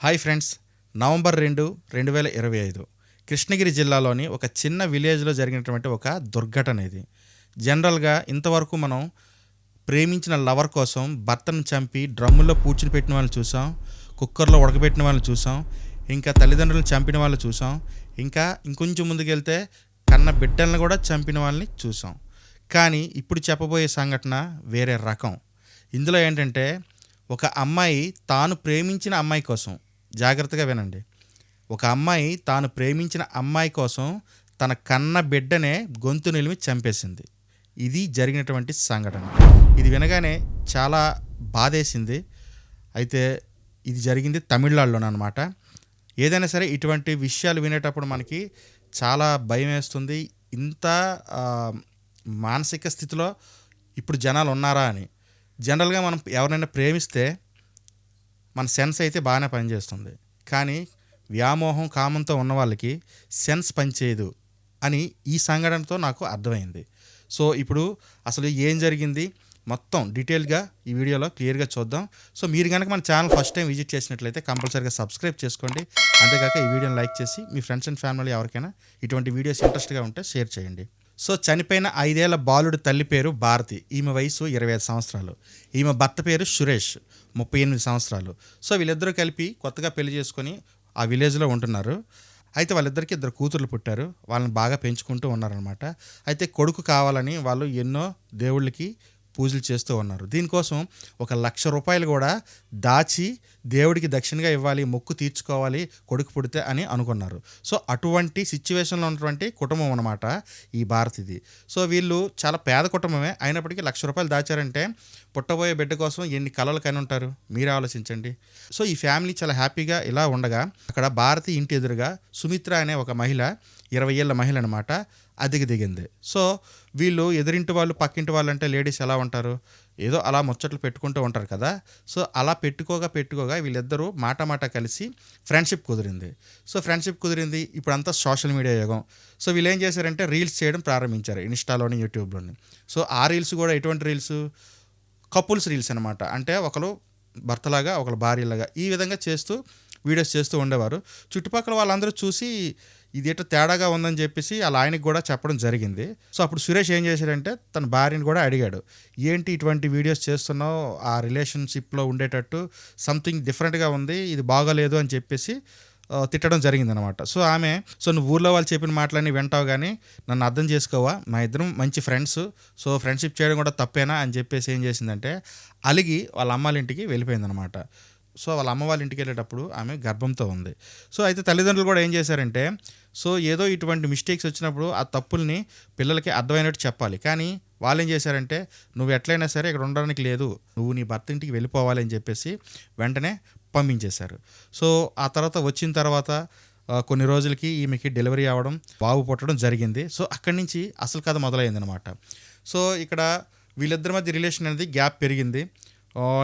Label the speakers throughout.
Speaker 1: Hi friends November రెండు రెండు వేల ఇరవై ఐదు. కృష్ణగిరి జిల్లాలోని ఒక చిన్న విలేజ్లో జరిగినటువంటి ఒక దుర్ఘటన ఇది జనరల్గా ఇంతవరకు మనం ప్రేమించిన లవర్ కోసం భర్తను చంపి డ్రమ్ముల్లో పూడ్చుని పెట్టిన వాళ్ళని చూసాం కుక్కర్లో ఉడకబెట్టిన వాళ్ళని చూసాం ఇంకా తల్లిదండ్రులను చంపిన వాళ్ళని చూసాం ఇంకా ఇంకొంచెం ముందుకెళ్తే కన్న బిడ్డలను కూడా చంపిన వాళ్ళని చూసాం. కానీ ఇప్పుడు చెప్పబోయే సంఘటన వేరే రకం. ఇందులో ఏంటంటే ఒక అమ్మాయి తాను ప్రేమించిన అమ్మాయి కోసం జాగ్రత్తగా వినండి. ఒక అమ్మాయి తాను ప్రేమించిన అమ్మాయి కోసం తన కన్న బిడ్డనే గొంతు నిలిమి చంపేసింది. ఇది జరిగినటువంటి సంఘటన. ఇది వినగానే చాలా బాధేసింది. అయితే ఇది జరిగింది తమిళనాడులోనమాట ఏదైనా సరే ఇటువంటి విషయాలు వినేటప్పుడు మనకి చాలా భయం వేస్తుంది. ఇంత మానసిక స్థితిలో ఇప్పుడు జనాలు ఉన్నారా అని. జనరల్గా మనం ఎవరైనా ప్రేమిస్తే మన సెన్స్ అయితే బాగానే పనిచేస్తుంది. కానీ వ్యామోహం కామంతో ఉన్న వాళ్ళకి సెన్స్ పనిచేయదు అని ఈ సంఘటనతో నాకు అర్థమైంది. సో ఇప్పుడు అసలు ఏం జరిగింది? మొత్తం డీటెయిల్గా ఈ వీడియోలో క్లియర్గా చూద్దాం. సో మీరు కనుక మన ఛానల్ ఫస్ట్ టైం విజిట్ చేసినట్లయితే కంపల్సరీగా సబ్స్క్రైబ్ చేసుకోండి. అంతేకాక ఈ వీడియోని లైక్ చేసి మీ ఫ్రెండ్స్ అండ్ ఫ్యామిలీ ఎవరికైనా ఇటువంటి వీడియోస్ ఇంట్రెస్ట్గా ఉంటే షేర్ చేయండి. సో చనిపోయిన ఐదేళ్ళ బాలుడి తల్లి పేరు భారతి. ఈమె వయసు ఇరవై ఐదు సంవత్సరాలు. ఈమె భర్త పేరు సురేష్. ముప్పై ఎనిమిది సంవత్సరాలు. సో వీళ్ళిద్దరూ కలిపి కొత్తగా పెళ్ళి చేసుకొని ఆ విలేజ్లో ఉంటున్నారు. అయితే వాళ్ళిద్దరికి ఇద్దరు కూతుర్లు పుట్టారు. వాళ్ళని బాగా పెంచుకుంటూ ఉన్నారనమాట అయితే కొడుకు కావాలని వాళ్ళు ఎన్నో దేవుళ్ళకి పూజలు చేస్తూ ఉన్నారు. దీనికోసం ఒక లక్ష రూపాయలు కూడా దాచి దేవుడికి దక్షిణగా ఇవ్వాలి మొక్కు తీర్చుకోవాలి కొడుకు పుడితే అని అనుకున్నారు. సో అటువంటి సిచ్యువేషన్లో ఉన్నటువంటి కుటుంబం అనమాట ఈ భారతిది. సో వీళ్ళు చాలా పేద కుటుంబమే. అయినప్పటికీ లక్ష రూపాయలు దాచారంటే పుట్టబోయే బిడ్డ కోసం ఎన్ని కలలు కని ఉంటారు? మీరే ఆలోచించండి. సో ఈ ఫ్యామిలీ చాలా హ్యాపీగా ఇలా ఉండగా అక్కడ భారతి ఇంటి ఎదురుగా సుమిత్ర అనే ఒక మహిళ ఇరవై ఏళ్ళ మహిళ అనమాట అదికి దిగింది సో వీళ్ళు ఎదురింటి వాళ్ళు పక్కింటి వాళ్ళు అంటే లేడీస్ ఎలా ఉంటారు? ఏదో అలా ముచ్చట్లు పెట్టుకుంటూ ఉంటారు కదా. సో అలా పెట్టుకోగా పెట్టుకోగా వీళ్ళిద్దరూ మాట మాట కలిసి ఫ్రెండ్షిప్ కుదిరింది. సో ఫ్రెండ్షిప్ కుదిరింది. ఇప్పుడంతా సోషల్ మీడియా యుగం. సో వీళ్ళు ఏం చేశారంటే రీల్స్ చేయడం ప్రారంభించారు ఇన్స్టాలోని యూట్యూబ్లోని. సో ఆ రీల్స్ కూడా ఎటువంటి రీల్స్? కపుల్స్ రీల్స్ అనమాట అంటే ఒకరు భర్తలాగా ఒకరు భార్యలాగా ఈ విధంగా చేస్తూ వీడియోస్ చేస్తూ ఉండేవారు. చుట్టుపక్కల వాళ్ళందరూ చూసి ఇదేటో తేడాగా ఉందని చెప్పేసి వాళ్ళ ఆయనకి కూడా చెప్పడం జరిగింది. సో అప్పుడు సురేష్ ఏం చేశాడంటే తన భార్యని కూడా అడిగాడు. ఏంటి ఇటువంటి వీడియోస్ చేస్తున్నావు? ఆ రిలేషన్షిప్లో ఉండేటట్టు సంథింగ్ డిఫరెంట్గా ఉంది ఇది బాగోలేదు అని చెప్పేసి తిట్టడం తిట్టడం జరిగిందనమాట సో ఆమె సో నువ్వు ఊర్లో వాళ్ళు చెప్పిన మాటలన్నీ వింటావు కానీ నన్ను అర్థం చేసుకోవా? మా ఇద్దరం మంచి ఫ్రెండ్స్ సో ఫ్రెండ్షిప్ చేయడం కూడా తప్పేనా? అని చెప్పేసి ఏం చేసిందంటే అలిగి వాళ్ళ అమ్మాళ్ళ ఇంటికి వెళ్ళిపోయిందనమాట సో వాళ్ళ అమ్మ వాళ్ళ ఇంటికి వెళ్ళేటప్పుడు ఆమె గర్భంతో ఉంది. సో అయితే తల్లిదండ్రులు కూడా ఏం చేశారంటే సో ఏదో ఇటువంటి మిస్టేక్స్ వచ్చినప్పుడు ఆ తప్పుల్ని పిల్లలకి అర్థమైనట్టు చెప్పాలి. కానీ వాళ్ళు ఏం చేశారంటే నువ్వు ఎట్లయినా సరే ఇక్కడ ఉండడానికి లేదు. నువ్వు నీ భర్త ఇంటికి వెళ్ళిపోవాలి అని చెప్పేసి వెంటనే పంపించేశారు. సో ఆ తర్వాత వచ్చిన తర్వాత కొన్ని రోజులకి ఈమెకి డెలివరీ అవ్వడం బాబు పుట్టడం జరిగింది. సో అక్కడి నుంచి అసలు కథ మొదలైందనమాట సో ఇక్కడ వీళ్ళిద్దరి మధ్య రిలేషన్ అనేది గ్యాప్ పెరిగింది.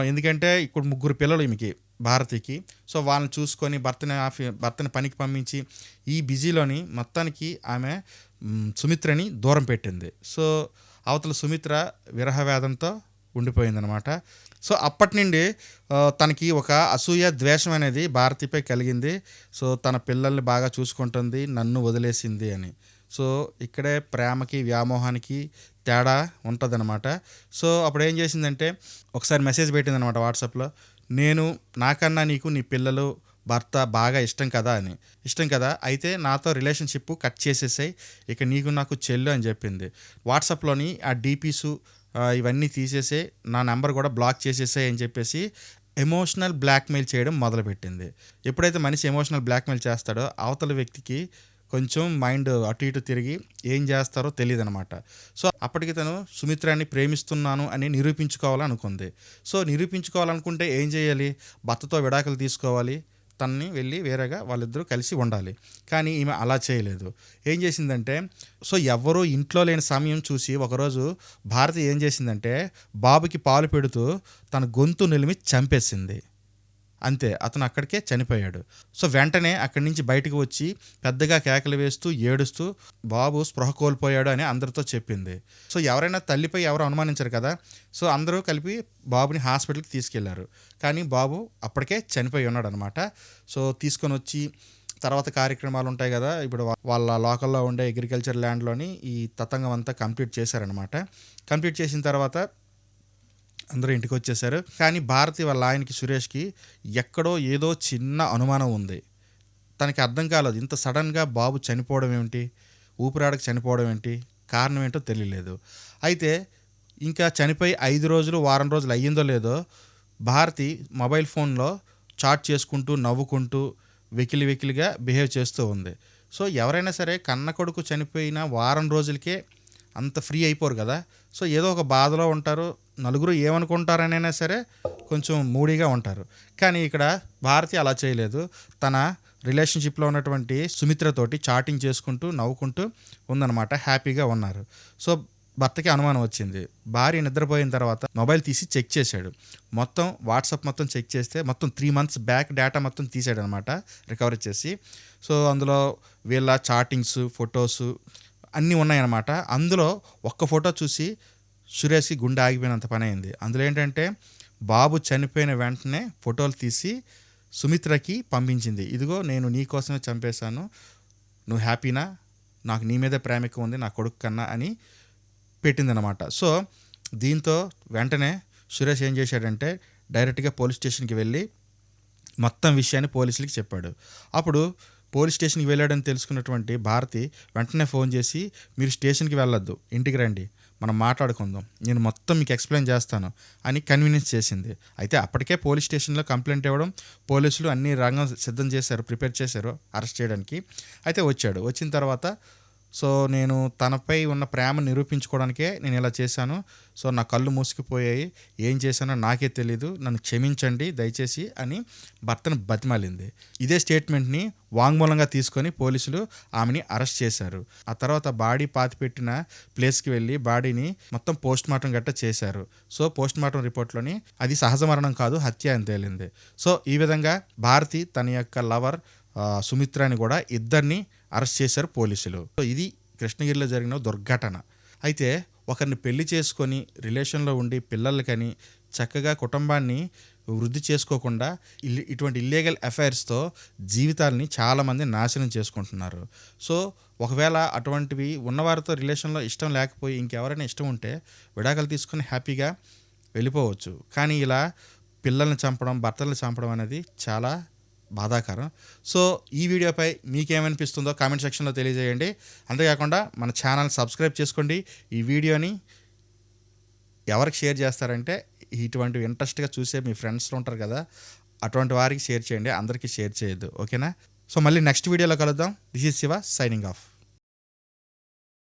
Speaker 1: ఎందుకంటే ఇప్పుడు ముగ్గురు పిల్లలు ఈమెకి. భారతికి. సో వాళ్ళని చూసుకొని భర్తని ఆఫీ భర్తని పనికి పంపించి ఈ బిజీలోని మొత్తానికి ఆమె సుమిత్రని దూరం పెట్టింది. సో అవతల సుమిత్ర విరహవేదంతో ఉండిపోయిందనమాట సో అప్పటి నుండి తనకి ఒక అసూయ ద్వేషం అనేది భారతిపై కలిగింది. సో తన పిల్లల్ని బాగా చూసుకుంటుంది నన్ను వదిలేసింది అని. సో ఇక్కడే ప్రేమకి వ్యామోహానికి తేడా ఉంటుందన్నమాట. సో అప్పుడు ఏం చేసిందంటే ఒకసారి మెసేజ్ పెట్టిందనమాట వాట్సాప్లో. నేను నాకన్నా నీకు నీ పిల్లలు భర్త బాగా ఇష్టం కదా అని. ఇష్టం కదా? అయితే నాతో రిలేషన్షిప్ కట్ చేసేసాయి. ఇక నీకు నాకు చెల్లు అని చెప్పింది. వాట్సాప్లోని ఆ డీపీసు ఇవన్నీ తీసేసే నా నెంబర్ కూడా బ్లాక్ చేసేసాయి అని చెప్పేసి ఎమోషనల్ బ్లాక్మెయిల్ చేయడం మొదలుపెట్టింది. ఎప్పుడైతే మనిషి ఎమోషనల్ బ్లాక్మెయిల్ చేస్తాడో అవతల వ్యక్తికి కొంచెం మైండ్ అటు ఇటు తిరిగి ఏం చేస్తారో తెలియదు అనమాట సో అప్పటికి తను సుమిత్రాన్ని ప్రేమిస్తున్నాను అని నిరూపించుకోవాలనుకుంది. సో నిరూపించుకోవాలనుకుంటే ఏం చేయాలి? భర్తతో విడాకులు తీసుకోవాలి. తనని వెళ్ళి వేరేగా వాళ్ళిద్దరూ కలిసి ఉండాలి. కానీ ఈమె అలా చేయలేదు. ఏం చేసిందంటే సో ఎవ్వరూ ఇంట్లో లేని సమయం చూసి ఒకరోజు భారతి ఏం చేసిందంటే బాబుకి పాలు పెడుతూ తన గొంతు నిలిమి చంపేసింది. అంతే అతను అక్కడికే చనిపోయాడు. సో వెంటనే అక్కడి నుంచి బయటకు వచ్చి పెద్దగా కేకలు వేస్తూ ఏడుస్తూ బాబు స్పృహ కోల్పోయాడు అని అందరితో చెప్పింది. సో ఎవరైనా తల్లిపై ఎవరు అనుమానించరు కదా. సో అందరూ కలిపి బాబుని హాస్పిటల్కి తీసుకెళ్ళారు. కానీ బాబు అప్పటికే చనిపోయి ఉన్నాడు అనమాట సో తీసుకొని వచ్చి తర్వాత కార్యక్రమాలు ఉంటాయి కదా. ఇప్పుడు వాళ్ళ లోకల్లో ఉండే అగ్రికల్చర్ ల్యాండ్లోని ఈ తతంగం అంతా కంప్లీట్ చేశారనమాట. కంప్లీట్ చేసిన తర్వాత అందరూ ఇంటికి వచ్చేసారు. కానీ భారతి వాళ్ళ ఆయనకి సురేష్కి ఎక్కడో ఏదో చిన్న అనుమానం ఉంది. తనకి అర్థం కాలేదు. ఇంత సడన్గా బాబు చనిపోవడం ఏమిటి? ఊపిరాడక చనిపోవడం ఏంటి కారణం ఏంటో తెలియలేదు. అయితే ఇంకా చనిపోయి ఐదు రోజులు వారం రోజులు అయ్యిందో లేదో భారతి మొబైల్ ఫోన్లో చాట్ చేసుకుంటూ నవ్వుకుంటూ వెకిలి వెకిలిగా బిహేవ్ చేస్తూ ఉంది. సో ఎవరైనా సరే కన్న కొడుకు చనిపోయిన వారం రోజులకే అంత ఫ్రీ అయిపోరు కదా. సో ఏదో ఒక బాధలో ఉంటారు. నలుగురు ఏమనుకుంటారనైనా సరే కొంచెం మూడీగా ఉంటారు. కానీ ఇక్కడ భారతి అలా చేయలేదు. తన రిలేషన్షిప్లో ఉన్నటువంటి సుమిత్రతోటి చాటింగ్ చేసుకుంటూ నవ్వుకుంటూ ఉందన్నమాట. హ్యాపీగా ఉన్నారు. సో భర్తకి అనుమానం వచ్చింది. భార్య నిద్రపోయిన తర్వాత మొబైల్ తీసి చెక్ చేశాడు. మొత్తం వాట్సాప్ మొత్తం చెక్ చేస్తే మొత్తం త్రీ మంత్స్ బ్యాక్ డేటా మొత్తం తీసాడు అనమాట రికవర్ చేసి. సో అందులో వీళ్ళ చాటింగ్స్ ఫొటోస్ అన్నీ ఉన్నాయన్నమాట. అందులో ఒక్క ఫోటో చూసి సురేష్కి గుండె ఆగిపోయినంత పని అయింది. అందులో ఏంటంటే బాబు చనిపోయిన వెంటనే ఫోటోలు తీసి సుమిత్రకి పంపించింది. ఇదిగో నేను నీ కోసమే చంపేశాను. నువ్వు హ్యాపీనా? నాకు నీ మీదే ప్రేమ ఎక్కువ ఉంది నా కొడుకు కన్నా అని పెట్టిందనమాట సో దీంతో వెంటనే సురేష్ ఏం చేశాడంటే డైరెక్ట్గా పోలీస్ స్టేషన్కి వెళ్ళి మొత్తం విషయాన్ని పోలీసులకి చెప్పాడు. అప్పుడు పోలీస్ స్టేషన్కి వెళ్ళాడని తెలుసుకున్నటువంటి భారతి వెంటనే ఫోన్ చేసి మీరు స్టేషన్కి వెళ్ళొద్దు ఇంటికి రండి. మనం మాట్లాడుకుందాం. నేను మొత్తం మీకు ఎక్స్ప్లెయిన్ చేస్తాను. అని కన్వీనియన్స్ చేసింది. అయితే అప్పటికే పోలీస్ స్టేషన్లో కంప్లైంట్ ఇవ్వడం పోలీసులు అన్ని రంగం సిద్ధం చేశారు ప్రిపేర్ చేశారు అరెస్ట్ చేయడానికి. అయితే వచ్చాడు. వచ్చిన తర్వాత సో నేను తనపై ఉన్న ప్రేమ నిరూపించుకోవడానికే నేను ఇలా చేశాను. సో నా కళ్ళు మూసుకుపోయాయి. ఏం చేశానో నాకే తెలీదు. నన్ను క్షమించండి దయచేసి అని భర్తను బతిమాలింది. ఇదే స్టేట్మెంట్ని వాంగ్మూలంగా తీసుకొని పోలీసులు ఆమెని అరెస్ట్ చేశారు. ఆ తర్వాత బాడీ పాతిపెట్టిన ప్లేస్కి వెళ్ళి బాడీని మొత్తం పోస్ట్ మార్టం గట్ట చేశారు. సో పోస్ట్ మార్టం రిపోర్ట్లోని అది సహజ మరణం కాదు హత్య అని తేలింది. సో ఈ విధంగా భారతి తన యొక్క లవర్ సుమిత్రాని కూడా ఇద్దరిని అరెస్ట్ చేశారు పోలీసులు. సో ఇది కృష్ణగిరిలో జరిగిన దుర్ఘటన. అయితే ఒకరిని పెళ్ళి చేసుకొని రిలేషన్లో ఉండి పిల్లలకని చక్కగా కుటుంబాన్ని వృద్ధి చేసుకోకుండా ఇటువంటి ఇల్లీగల్ అఫైర్స్తో జీవితాలని చాలామంది నాశనం చేసుకుంటున్నారు. సో ఒకవేళ అటువంటివి ఉన్నవారితో రిలేషన్లో ఇష్టం లేకపోయి ఇంకెవరైనా ఇష్టం ఉంటే విడాకులు తీసుకొని హ్యాపీగా వెళ్ళిపోవచ్చు. కానీ ఇలా పిల్లల్ని చంపడం భర్తల్ని చంపడం అనేది చాలా బాధాకరం. సో ఈ వీడియోపై మీకేమనిపిస్తుందో కామెంట్ సెక్షన్లో తెలియజేయండి. అంతేకాకుండా మన ఛానల్ సబ్స్క్రైబ్ చేసుకోండి. ఈ వీడియోని ఎవరికి షేర్ చేస్తారంటే ఇటువంటి ఇంట్రెస్ట్గా చూసే మీ ఫ్రెండ్స్లో ఉంటారు కదా అటువంటి వారికి షేర్ చేయండి. అందరికీ షేర్ చేయొద్దు. ఓకేనా? సో మళ్ళీ నెక్స్ట్ వీడియోలో కలుద్దాం. This is Siva signing off.